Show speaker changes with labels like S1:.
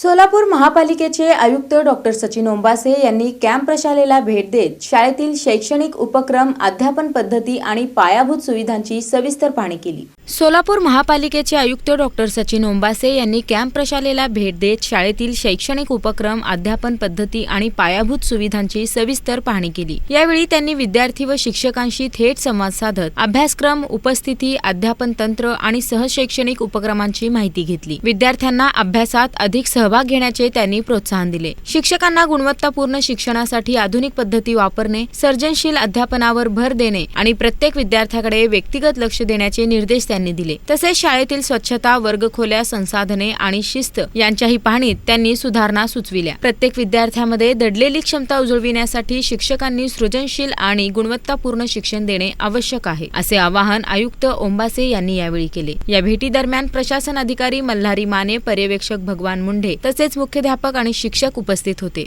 S1: सोलापूर महापालिकेचे आयुक्त डॉक्टर सचिन ओंबासे यांनी कॅम्प प्रशालेला भेट देत शाळेतील शैक्षणिक उपक्रम अध्यापन पद्धती आणि पायाभूत सुविधांची सविस्तर पाहणी केली. सोलापूर महापालिकेचे आयुक्त डॉक्टर सचिन ओंबासे यांनी कॅम्प प्रशालेला भेट देत शाळेतील शैक्षणिक उपक्रम अध्यापन पद्धती आणि पायाभूत सुविधांची सविस्तर पाहणी केली. यावेळी त्यांनी विद्यार्थी व शिक्षकांशी थेट संवाद साधत अभ्यासक्रम उपस्थिती अध्यापन तंत्र आणि सहशैक्षणिक उपक्रमांची माहिती घेतली. विद्यार्थ्यांना अभ्यासात अधिक सहभाग घेण्याचे त्यांनी प्रोत्साहन दिले. शिक्षकांना गुणवत्तापूर्ण शिक्षणासाठी आधुनिक पद्धती वापरणे सर्जनशील अध्यापनावर भर देणे आणि प्रत्येक विद्यार्थ्याकडे व्यक्तिगत लक्ष देण्याचे निर्देश त्यांनी दिले. तसेच शाळेतील स्वच्छता वर्गखोल्या संसाधने आणि शिस्त यांच्याही पाहणीत त्यांनी सुधारणा सुचविल्या. प्रत्येक विद्यार्थ्यामध्ये दडलेली क्षमता उजळविण्यासाठी शिक्षकांनी सृजनशील आणि गुणवत्तापूर्ण शिक्षण देणे आवश्यक आहे असे आवाहन आयुक्त ओंबासे यांनी यावेळी केले. या भेटी दरम्यान प्रशासन अधिकारी मल्हारी माने पर्यवेक्षक भगवान मुंढे तसेच मुख्याध्यापक आणि शिक्षक उपस्थित होते.